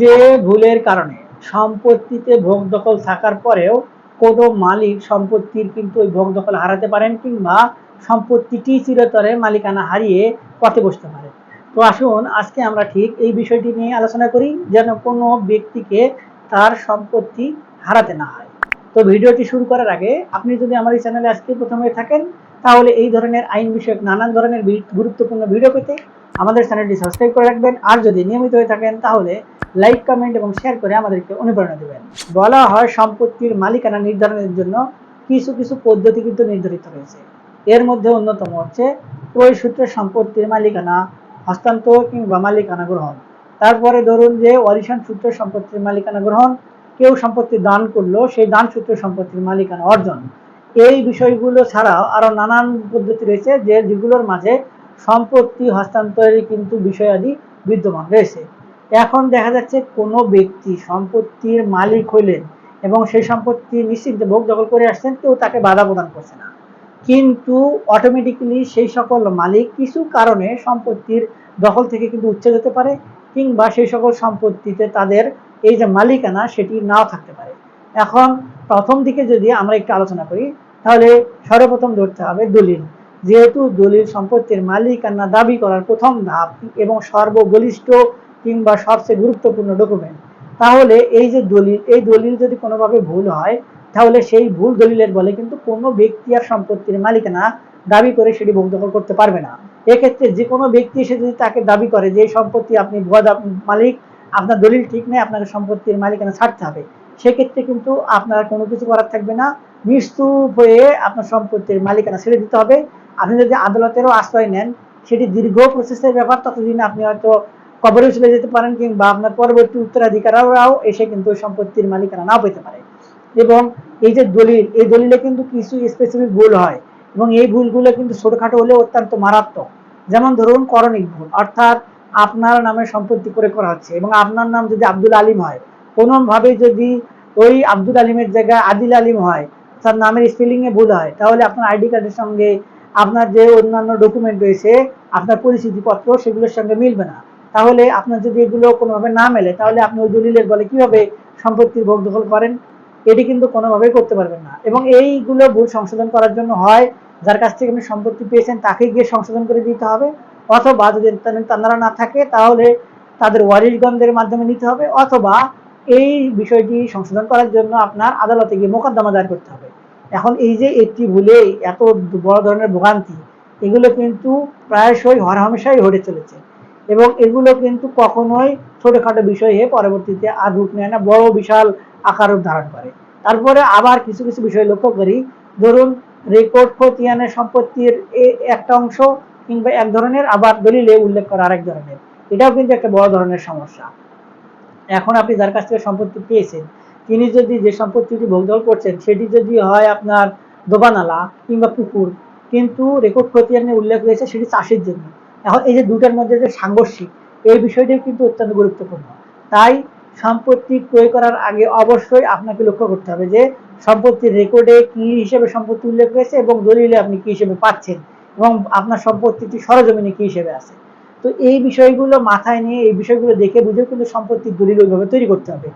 যে ভুলের কারণে সম্পত্তিতে ভোগ দখল থাকার পরেও কোনো মালিক সম্পত্তির কিন্তু ওই ভোগ দখল হারাতে পারেন কিংবা সম্পত্তিটি চিরতরে মালিকানা হারিয়ে পথে বসতে পারে তো আসুন, আজকে আমরা ঠিক এই বিষয়টি নিয়ে আলোচনা করি, যেন কোনো ব্যক্তিকে তার সম্পত্তি হারাতে না হয়। তো ভিডিওটি শুরু করার আগে আপনি যদি আমার এই চ্যানেলে আজকে প্রথমে থাকেন, তাহলে এই ধরনের আইন বিষয়ক নানান ধরনের গুরুত্বপূর্ণ ভিডিও পেতে আমাদের চ্যানেলটি সাবস্ক্রাইব করে রাখবেন। আর যদি নিয়মিত হয়ে থাকেন, তাহলে লাইক কমেন্ট এবং শেয়ার করে আমাদেরকে অনুপ্রেরণা দেবেন। বলা হয়, সম্পত্তির মালিকানা নির্ধারণের জন্য কিছু কিছু পদ্ধতি কিন্তু নির্ধারিত রয়েছে। এর মধ্যে অন্যতম হচ্ছে ক্রয় সূত্রে সম্পত্তির মালিকানা, হস্তান্তর কিংবা মালিকানা গ্রহণ। তারপরে ধরুন যে অরিশন সূত্রে সম্পত্তির মালিকানা গ্রহণ, কেউ সম্পত্তি দান করল, সেই দান সূত্রে সম্পত্তির মালিকানা অর্জন। এই বিষয়গুলো ছাড়াও আরও নানান পদ্ধতি রয়েছে যে যেগুলোর মাঝে সম্পত্তি হস্তান্তরের কিন্তু বিষয়াদি বিদ্যমান রয়েছে। এখন দেখা যাচ্ছে কোনো ব্যক্তি সম্পত্তির মালিক হইলেন এবং সেই সম্পত্তি নিশ্চিন্তে ভোগ দখল করে আসছেন, কেউ তাকে বাধা প্রদান করছে না। কিন্তু অটোমেটিক্যালি সেই সকল মালিক কিছু কারণে সম্পত্তির দখল থেকে কিন্তু উচ্ছেদ হতে পারে কিংবা সেই সকল সম্পত্তিতে তাদের এই যে মালিকানা, সেটি নাও থাকতে পারে। এখন প্রথম দিকে যদি আমরা একটু আলোচনা করি, তাহলে সর্বপ্রথম ধরতে হবে দলিল। যেহেতু দলিল সম্পত্তির মালিকানা দাবি করার প্রথম ধাপ এবং সর্ববলিষ্ঠ কিংবা সবচেয়ে গুরুত্বপূর্ণ ডকুমেন্ট তাহলে এই যে দলিল, এই দলিল যদি কোনোভাবে ভুল হয়, তাহলে সেই ভুল দলিলের বলে কিন্তু কোনো ব্যক্তি আর সম্পত্তির মালিকানা দাবি করে সেটি ভোগ দখল করতে পারবে না। এক্ষেত্রে যে কোনো ব্যক্তি এসে যদি তাকে দাবি করে যে সম্পত্তি আপনি ভুয়া মালিক, আপনার দলিল ঠিক নেই আপনাকে সম্পত্তির মালিকানা ছাড়তে হবে, সেক্ষেত্রে কিন্তু আপনার কোনো কিছু করার থাকবে না। নিস্তুপ হয়ে আপনার সম্পত্তির মালিকানা ছেড়ে দিতে হবে। আপনি যদি আদালতেরও আশ্রয় নেন, সেটি দীর্ঘ প্রসেসের ব্যাপার। ততদিন আপনি হয়তো কবরে চলে যেতে পারেন কিংবা আপনার পরবর্তী উত্তরাধিকাররাও এসে কিন্তু সম্পত্তির মালিকানা নাও পেতে পারে। এবং এই যে দলিল, এই দলিলে কিন্তু কিছু স্পেসিফিক ভুল হয় এবং এই ভুলগুলো কিন্তু ছোটখাটো হলেও অত্যন্ত মারাত্মক। যেমন ধরুন করণিক ভুল, অর্থাৎ আপনার নামে সম্পত্তি করে করা হচ্ছে এবং আপনার নাম যদি আব্দুল আলিম হয় কোনোভাবে যদি ওই আব্দুল আলিমের জায়গায় আদিল আলিম হয়, তার নামের স্পেলিং এ ভুল হয়, তাহলে আপনার আইডি কার্ডের সঙ্গে আপনার যে অন্যান্য ডকুমেন্ট রয়েছে, আপনার পরিচিতিপত্র সেগুলোর সঙ্গে মিলবে না। তাহলে আপনার যদি এগুলো কোনোভাবে না মেলে, তাহলে আপনি ওই দলিলের বলে কীভাবে সম্পত্তির ভোগ দখল করেন? এটি কিন্তু কোনোভাবেই করতে পারবেন না। এবং এইগুলো ভুল সংশোধন করার জন্য হয়, যার কাছ থেকে আপনি সম্পত্তি পেয়েছেন তাকে গিয়ে সংশোধন করে দিতে হবে, অথবা যদি তারা না থাকে, তাহলে তাদের ওয়ারিশগণদের মাধ্যমে নিতে হবে, অথবা এই বিষয়টি সংশোধন করার জন্য আপনার আদালতে গিয়ে মোকদ্দমা দায়ের করতে হবে। এখন এই যে একটি ভুলে এত বড় ধরনের ভোগান্তি, এগুলো কিন্তু প্রায়শই হরহামেশাই ঘটে চলেছে। এবং এগুলো কিন্তু কখনোই ছোটখাটো বিষয় হয়ে পরবর্তীতে আর রূপ নেয় না, বড় বিশাল আকার ধারণ করে। তারপরে আবার কিছু কিছু বিষয় লক্ষ্য করি। ধরুন, রেকর্ড খতিয়ানের সম্পত্তির একটা অংশ কিংবা এক ধরনের, আবার দলিলে উল্লেখ করা আরেক ধরনের। এটাও কিন্তু একটা বড় ধরনের সমস্যা। এখন আপনি যার কাছ থেকে সম্পত্তি পেয়েছেন তিনি যদি যে সম্পত্তিটি ভোগদল করছেন, সেটি যদি হয় আপনার দোবানালা কিংবা পুকুর, কিন্তু রেকর্ড খতিয়ানে উল্লেখ রয়েছে সেটি চাষের জন্য। এখন এই যে দুটার মধ্যে যে সাংঘর্ষিক, এই বিষয়টিও কিন্তু অত্যন্ত গুরুত্বপূর্ণ। তাই সম্পত্তি ক্রয় করার আগে অবশ্যই আপনাকে লক্ষ্য করতে হবে যে সম্পত্তির রেকর্ডে কি হিসেবে সম্পত্তি উল্লেখ রয়েছে এবং দলিলে আপনি কি হিসেবে পাচ্ছেন এবং আপনার সম্পত্তিটি সরজমিনে কি হিসেবে আছে। তো এই বিষয়গুলো মাথায় নিয়ে, এই বিষয়গুলো দেখে বুঝেও কিন্তু সম্পত্তির দলিল ওইভাবে তৈরি করতে হবে।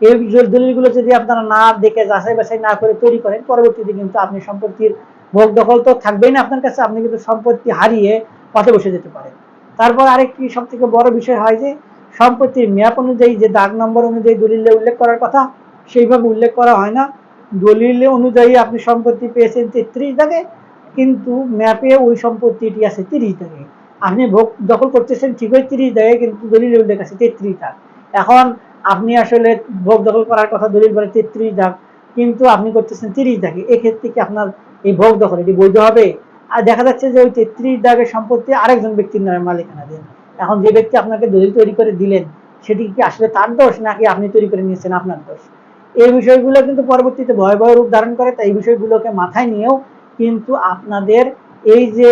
এই দলিলগুলো যদি আপনারা না দেখে যাচাই বাছাই না করে তৈরি করেন, পরবর্তীতে কিন্তু আপনি সম্পত্তির ভোগ দখল তো থাকবেই না, আপনার কাছে আপনি কিন্তু সম্পত্তি হারিয়ে পথে বসে যেতে পারেন। তারপর আরেকটি সব থেকে বড় বিষয় হয় যে, সম্পত্তির ম্যাপ অনুযায়ী যে দাগ নম্বর অনুযায়ী দলিলে উল্লেখ করার কথা, সেইভাবে উল্লেখ করা হয় না। দলিলে অনুযায়ী আপনি সম্পত্তি পেয়েছেন তেত্রিশ দাগে, কিন্তু ম্যাপে ওই সম্পত্তিটি আছে তিরিশ দাগে। আপনি ভোগ দখল করতেছেন ঠিকই তিরিশ দাগে, কিন্তু দলিলে উল্লেখ আছে তেত্রিশ দাগ। এখন আপনি আসলে ভোগ দখল করার কথা দলিল বলে তেত্রিশ দাগ, কিন্তু আপনি করতেছেন তিরিশ দাগে। এক্ষেত্রে কি আপনার এই ভোগ দখল এটি বৈধ হবে? আর দেখা যাচ্ছে যে ওই তেত্রিশ দাগের সম্পত্তি আরেকজন ব্যক্তির নামে মালিকানা দেন। এখন যে ব্যক্তি আপনাকে দলিল তৈরি করে দিলেন, সেটি কি আসলে তার দোষ নাকি আপনি তৈরি করে নিয়েছেন আপনার দোষ? এই বিষয়গুলো কিন্তু পরবর্তীতে ভয়াবহ রূপ ধারণ করে, তাই এই বিষয়গুলোকে মাথায় নিয়েও কিন্তু আপনাদের এই যে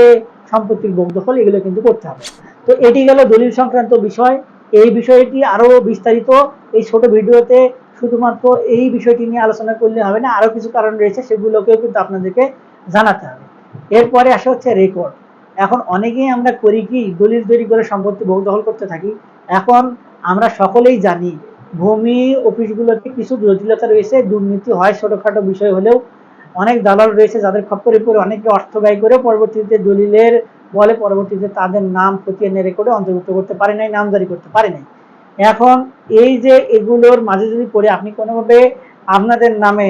সম্পত্তির ভোগ দখল, এগুলো কিন্তু করতে হবে। তো এটি গেল দলিল সংক্রান্ত বিষয়। এই বিষয়টি আরও বিস্তারিত এই ছোট ভিডিওতে শুধুমাত্র এই বিষয়টি নিয়ে আলোচনা করলে হবে না, আরও কিছু কারণ রয়েছে সেগুলোকেও কিন্তু আপনাদেরকে জানাতে হবে। এরপরে আসা হচ্ছে রেকর্ড এখন অনেকেই আমরা করি কি, দলিল তৈরি করে সম্পত্তি ভোগ দখল করতে থাকি। এখন আমরা সকলেই জানি, ভূমি, অফিসগুলোতে কিছু জটিলতা রয়েছে, দুর্নীতি হয় ছোটখাটো বিষয় হলেও অনেক দালাল রয়েছে যাদের খপ্পরে পরে অনেকে অর্থ ব্যয় করে পরবর্তীতে দলিলের বলে পরবর্তীতে তাদের নাম খতিয়ে নিয়ে রেকর্ডে অন্তর্ভুক্ত করতে পারে নাই, নামজারি করতে পারে নাই। এখন এই যে এগুলোর মাঝে যদি পড়ে আপনি কোনোভাবে আপনাদের নামে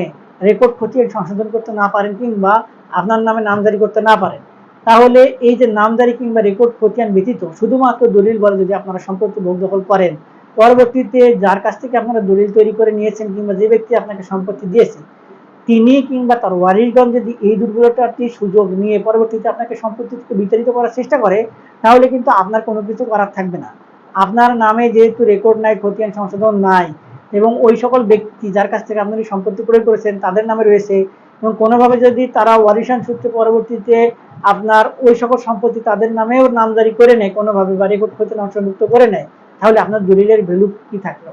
রেকর্ড খতিয়ে সংশোধন করতে না পারেন কিংবা আপনার নামে নামজারি করতে না পারেন, তাহলে এই যে নামজারি কিংবা রেকর্ড খতিয়ান ব্যতীত শুধুমাত্র দলিল বলে যদি আপনারা সম্পত্তি ভোগ দখল করেন, পরবর্তীতে যার কাছ থেকে আপনারা দলিল তৈরি করে নিয়েছেন কিংবা যে ব্যক্তি আপনাকে সম্পত্তি দিয়েছে তিনি কিংবা তার ওয়ারিশগঞ্জ যদি এই দুর্বলতাটি সুযোগ নিয়ে পরবর্তীতে আপনাকে সম্পত্তি থেকে বিতাড়িত করার চেষ্টা করে, তাহলে কিন্তু আপনার কোনো কিছু করার থাকবে না। আপনার নামে যেহেতু রেকর্ড নাই, খতিয়ান সংশোধন নাই, এবং ওই সকল ব্যক্তি যার কাছ থেকে আপনি সম্পত্তি প্রয়োগ করেছেন, তাদের নামে রয়েছে, এবং কোনোভাবে যদি তারা ওয়ারিশান সূত্রে পরবর্তীতে আপনার ওই সকল সম্পত্তি তাদের নামেও নামজারি করে নেয়, কোনোভাবে বা রেকর্ড খতিয়ান অংশভুক্ত করে নেয়, তাহলে আপনার দলিলের ভ্যালু কি থাকল?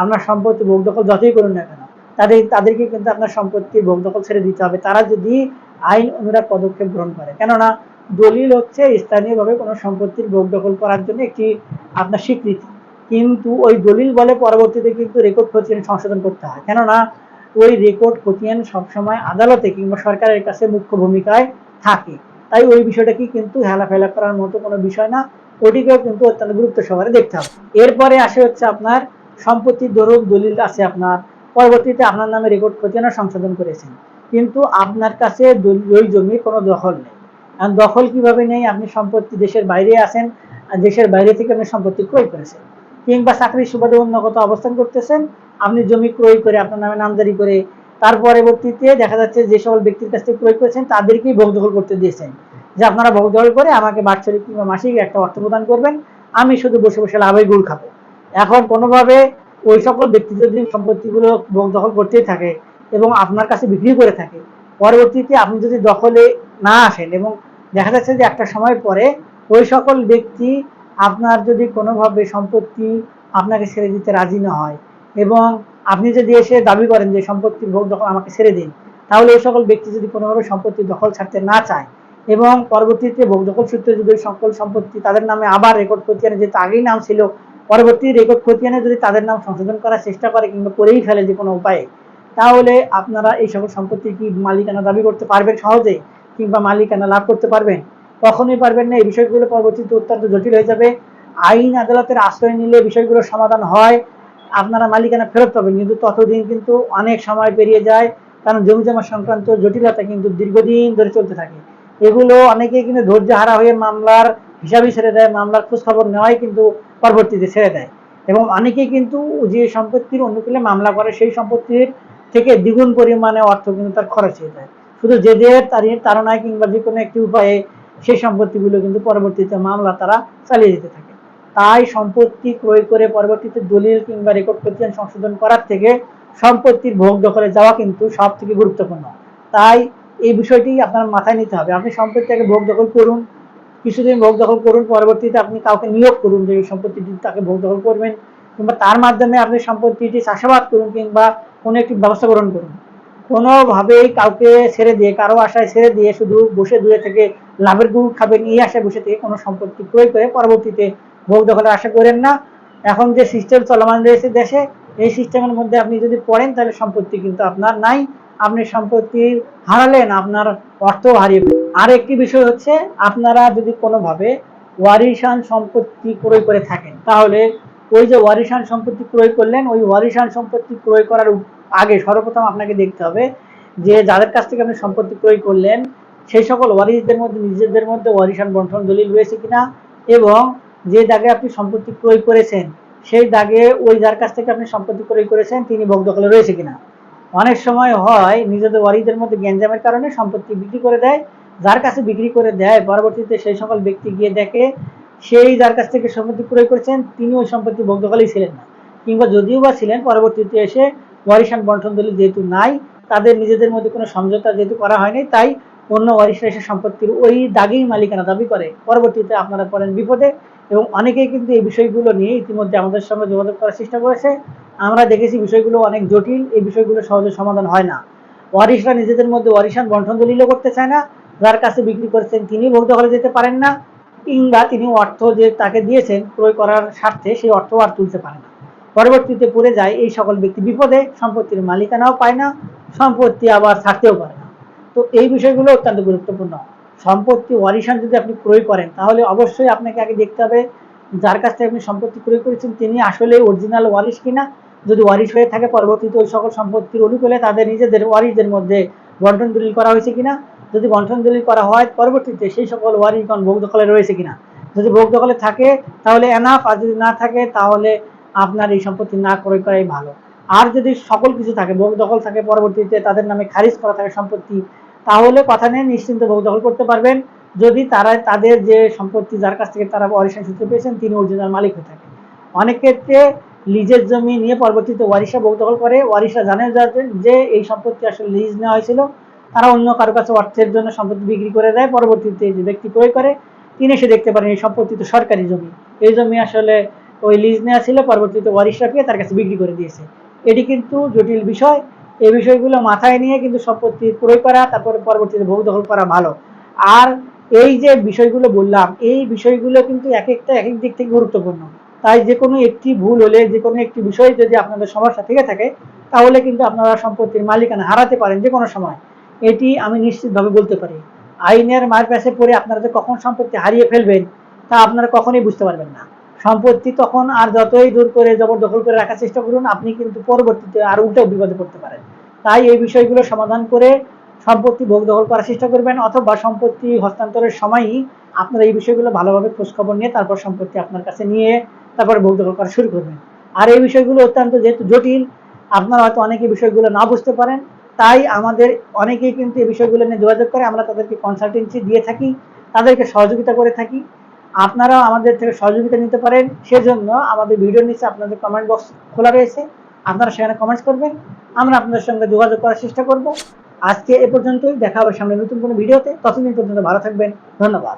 আপনার সম্পত্তি ভোগ দখল যতই করুন না কেন। তাদের, তাদেরকে কিন্তু আপনার সম্পত্তির ভোগ দখল ছেড়ে দিতে হবে। তারা যদি আইন অনুরাগ পদক্ষেপ গ্রহণ করে। কেননা দলিল হচ্ছে স্থানীয়ভাবে কোনো সম্পত্তির ভোগ দখল করার জন্য একটি আপনার স্বীকৃতি। কিন্তু ওই দলিল বলে পরবর্তীতে কিন্তু রেকর্ড খতিয়ান সংশোধন করতে হয়। কেননা ওই রেকর্ড খতিয়ান সবসময় আদালতে কিংবা সরকারের কাছে মুখ্য ভূমিকায় থাকে। তাই ওই বিষয়টা কি কিন্তু হেলাফেলা করার মতো কোনো বিষয় না। ওটিকেও কিন্তু অত্যন্ত গুরুত্ব সহকারে দেখতে হবে। এরপরে আসে হচ্ছে আপনার সম্পত্তির দরুন দলিল আছে আপনার। পরবর্তীতে আপনার নামে রেকর্ড খতিয়ানও সংশোধন করেছেন। কিন্তু আপনার কাছে ওই জমি কোনো দখল নেই। আর দখল কীভাবে নেই? আপনি সম্পত্তি দেশের বাইরে আছেন দেশের বাইরে থেকে আপনি সম্পত্তি ক্রয় করেছেন। কিংবা চাকরির সুবাদে অন্য কোথাও অবস্থান করতেছেন, আপনি জমি ক্রয় করে আপনার নামে নামজারি করে তার পরবর্তীতে দেখা যাচ্ছে যে সকল ব্যক্তির কাছ থেকে ক্রয় করেছেন, তাদেরকেই ভোগ দখল করতে দিয়েছেন। যে আপনারা ভোগ দখল করে আমাকে বাৎসরিক কিংবা মাসিক একটা অর্থ প্রদান করবেন, আমি শুধু বসে বসে লাভের গুড় খাব। এখন কোনোভাবে ওই সকল ব্যক্তি যদি সম্পত্তিগুলো ভোগ দখল করতেই থাকে এবং আপনার কাছে বিক্রি করে থাকে, পরবর্তীতে আপনি যদি দখলে না আসেন এবং দেখা যাচ্ছে যে একটা সময় পরে ওই সকল ব্যক্তি আপনার যদি কোনোভাবে সম্পত্তি আপনাকে ছেড়ে দিতে রাজি না হয় এবং আপনি যদি এসে দাবি করেন যে সম্পত্তির ভোগ দখল আমাকে ছেড়ে দিন, তাহলে ওই সকল ব্যক্তি যদি কোনোভাবে সম্পত্তি দখল ছাড়তে না চায় এবং পরবর্তীতে ভোগ দখল সূত্রে যদি সকল সম্পত্তি তাদের নামে আবার রেকর্ড করতে খতিয়ানে যেহেতু আগেই নাম ছিল পরবর্তী রেকর্ড খতিয়ানে যদি তাদের নাম সংশোধন করার চেষ্টা করে কিংবা করেই ফেলে যে কোনো উপায়ে, তাহলে আপনারা এই সকল সম্পত্তির কি মালিকানা দাবি করতে পারবেন সহজে কিংবা মালিকানা লাভ করতে পারবেন? কখনোই পারবেন না। এই বিষয়গুলো পরবর্তীতে অত্যন্ত জটিল হয়ে যাবে। আইন আদালতের আশ্রয় নিলে বিষয়গুলো সমাধান হয়। আপনারা মালিকানা ফেরত পাবেন। কিন্তু ততদিন কিন্তু অনেক সময় পেরিয়ে যায়। কারণ জমি জমা সংক্রান্ত জটিলতা কিন্তু দীর্ঘদিন ধরে চলতে থাকে। এগুলো অনেকেই কিন্তু ধৈর্য হারা হয়ে মামলার হিসাবই ছেড়ে দেয়। মামলার খোঁজ খবর নেওয়াই কিন্তু পরবর্তীতে ছেড়ে দেয়। এবং অনেকে কিন্তু যে সম্পত্তির অনুকূলে মামলা করে, সেই সম্পত্তির থেকে দ্বিগুণ পরিমাণে অর্থ কিন্তু তার খরচ হয়ে যায়। শুধু তার- তাড়নায় কিংবা যে কোনো একটি উপায়ে সেই সম্পত্তিগুলো কিন্তু পরবর্তীতে মামলা তারা চালিয়ে যেতে থাকে। তাই সম্পত্তি ক্রয় করে পরবর্তীতে দলিল কিংবা রেকর্ড খতিয়ান সংশোধন করার থেকে সম্পত্তির ভোগ দখলে যাওয়া কিন্তু সব থেকে গুরুত্বপূর্ণ। তাই এই বিষয়টি আপনার মাথায় নিতে হবে। আপনি সম্পত্তিটাকে ভোগ দখল করুন কিছুদিন ভোগ দখল করুন, পরবর্তীতে আপনি কাউকে নিয়োগ করুন, যে এই সম্পত্তিটি তাকে ভোগ দখল করবেন, কিংবা তার মাধ্যমে আপনি সম্পত্তিটি চাষাবাদ করুন, কিংবা কোনো একটি ব্যবস্থা গ্রহণ করুন। কোনোভাবেই কাউকে ছেড়ে দিয়ে, কারও আশায় ছেড়ে দিয়ে শুধু বসে দূরে থেকে লাভের গুড় খাবেন এই আশায় বসে থেকে কোনো সম্পত্তি ক্রয় করে পরবর্তীতে ভোগ দখলের আশা করেন না। এখন যে সিস্টেম চলমান রয়েছে দেশে, এই সিস্টেমের মধ্যে আপনি যদি পড়েন, তাহলে সম্পত্তি কিন্তু আপনার নাই। আপনি সম্পত্তি হারালেন, আপনার অর্থ হারিয়ে আর একটি বিষয় হচ্ছে, আপনারা যদি কোনোভাবে ওয়ারিশান সম্পত্তি ক্রয় করে থাকেন, তাহলে ওই যে ওয়ারিশান সম্পত্তি ক্রয় করলেন, ওই ওয়ারিশান সম্পত্তি ক্রয় করার আগে সর্বপ্রথম আপনাকে দেখতে হবে যে যাদের কাছ থেকে আপনি সম্পত্তি ক্রয় করলেন, সেই সকল ওয়ারিশদের মধ্যে, নিজেদের মধ্যে ওয়ারিশান বন্টন দলিল রয়েছে কিনা এবং যে দাগে আপনি সম্পত্তি ক্রয় করেছেন, সেই দাগে ওই যার কাছ থেকে আপনি সম্পত্তি ক্রয় করেছেন, তিনি ভোগ দখলে রয়েছে কিনা। অনেক সময় হয় নিজেদের ওয়ারিদের মধ্যে গ্যাঞ্জামের কারণে সম্পত্তি বিক্রি করে দেয়, যার কাছে বিক্রি করে দেয়, পরবর্তীতে সেই সকল ব্যক্তি গিয়ে দেখে সেই যার কাছ থেকে সম্পত্তি ক্রয় করেছেন, তিনি ওই সম্পত্তি ভোগ্যকালেই ছিলেন না। কিংবা যদিও বা ছিলেন, পরবর্তীতে এসে ওয়ারিশান বন্টন দলিল যেহেতু নাই, তাদের নিজেদের মধ্যে কোনো সমঝোতা যেহেতু করা হয়নি, তাই অন্য ওয়ারিশরা সম্পত্তির ওই দাগেই মালিকানা দাবি করে। পরবর্তীতে আপনারা পড়েন বিপদে এবং অনেকেই কিন্তু এই বিষয়গুলো নিয়ে ইতিমধ্যে আমাদের সঙ্গে যোগাযোগ করার চেষ্টা করেছে। আমরা দেখেছি বিষয়গুলো অনেক জটিল, এই বিষয়গুলো সহজে সমাধান হয় না। ওয়ারিশরা নিজেদের মধ্যে ওয়ারিশান বন্টন দলিল করতে চায় না। যার কাছে বিক্রি করেছেন তিনি ভোগ দখলে যেতে পারেন না। কিংবা তিনি অর্থ যে তাকে দিয়েছেন ক্রয় করার স্বার্থে সেই অর্থ আর তুলতে পারেন না। পরবর্তীতে পড়ে যায় এই সকল ব্যক্তি বিপদে, সম্পত্তির মালিকানাও পায় না, সম্পত্তি আবার ছাড়তেও পারে তো এই বিষয়গুলো অত্যন্ত গুরুত্বপূর্ণ। সম্পত্তি ওয়ারিশান যদি আপনি ক্রয় করেন, তাহলে অবশ্যই আপনাকে আগে দেখতে হবে যার কাছ থেকে আপনি সম্পত্তি ক্রয় করেছেন, তিনি আসলে অরিজিনাল ওয়ারিশ কিনা। যদি ওয়ারিশ হয়ে থাকে, পরবর্তীতে ওই সকল সম্পত্তির অনুকূলে তাদের নিজেদের ওয়ারিশদের মধ্যে বন্টন দলিল করা হয়েছে কিনা। যদি বন্টন দলিল করা হয়, পরবর্তীতে সেই সকল ওয়ারিশগণ ভোগ দখলে রয়েছে কিনা। যদি ভোগ দখলে থাকে, তাহলে এনাফ আর যদি না থাকে, তাহলে আপনার এই সম্পত্তি না ক্রয় করাই ভালো। আর যদি সকল কিছু থাকে, ভোগ দখল থাকে, পরবর্তীতে তাদের নামে খারিজ করা থাকে সম্পত্তি তাহলে কথা নেই নিশ্চিন্ত ভোগ দখল করতে পারবেন। যদি তারা, তাদের যে সম্পত্তি যার কাছ থেকে তারা ওয়ারিশান সূত্রে পেয়েছেন, তিনি অরিজিনাল মালিক হয়ে থাকে অনেক ক্ষেত্রে লিজের জমি নিয়ে পরবর্তীতে ওয়ারিশা ভোগ দখল করে। ওয়ারিশা জানে যে এই সম্পত্তি আসলে লিজ নেওয়া হয়েছিল। তারা অন্য কারও কাছে অর্থের জন্য সম্পত্তি বিক্রি করে দেয়। পরবর্তীতে যে ব্যক্তি ক্রয় করে, তিনি এসে দেখতে পারেন এই সম্পত্তি তো সরকারি জমি। এই জমি আসলে ওই লিজ নেওয়া ছিল, পরবর্তীতে ওয়ারিশরা পেয়ে তার কাছে বিক্রি করে দিয়েছে। এটি কিন্তু জটিল বিষয়। এই বিষয়গুলো মাথায় নিয়ে কিন্তু সম্পত্তি ক্রয় করা, তারপরে পরবর্তীতে ভোগ দখল করা ভালো। আর এই যে বিষয়গুলো বললাম, এই বিষয়গুলো কিন্তু এক একটা, এক এক দিক থেকে গুরুত্বপূর্ণ। তাই যে কোনো একটি ভুল হলে, যে কোনো একটি বিষয় যদি আপনাদের সমস্যা থেকে থাকে, তাহলে কিন্তু আপনারা সম্পত্তির মালিকানা হারাতে পারেন যে কোনো সময়। এটি আমি নিশ্চিতভাবে বলতে পারি। আইনের মার কাছে পড়ে আপনারা যে কখন সম্পত্তি হারিয়ে ফেলবেন, তা আপনারা কখনোই বুঝতে পারবেন না। সম্পত্তি তখন আর যতই দূর করে জবরদখল করে রাখার চেষ্টা করুন, আপনি কিন্তু পরবর্তীতে আর উল্টেও বিপদে পড়তে পারেন। তাই এই বিষয়গুলো সমাধান করে সম্পত্তি ভোগ দখল করার চেষ্টা করবেন অথবা সম্পত্তি হস্তান্তরের সময়ই আপনারা এই বিষয়গুলো ভালোভাবে খোঁজখবর নিয়ে তারপর সম্পত্তি আপনার কাছে নিয়ে তারপর ভোগ দখল করা শুরু করবেন। আর এই বিষয়গুলো অত্যন্ত যেহেতু জটিল, আপনারা হয়তো অনেকে বিষয়গুলো না বুঝতে পারেন। তাই আমাদের অনেকেই কিন্তু এই বিষয়গুলো নিয়ে যোগাযোগ করে আমরা তাদেরকে কনসালটেন্সি দিয়ে থাকি, তাদেরকে সহযোগিতা করে থাকি। আপনারাও আমাদের থেকে সহযোগিতা নিতে পারেন। সেজন্য আমাদের ভিডিও নিচে আপনাদের কমেন্ট বক্স খোলা রয়েছে। আপনারা সেখানে কমেন্টস করবেন। আমরা আপনাদের সঙ্গে যোগাযোগ করার চেষ্টা করব। আজকে এ পর্যন্তই। দেখা হবে সামনে নতুন কোনো ভিডিওতে ততদিন পর্যন্ত ভালো থাকবেন। ধন্যবাদ।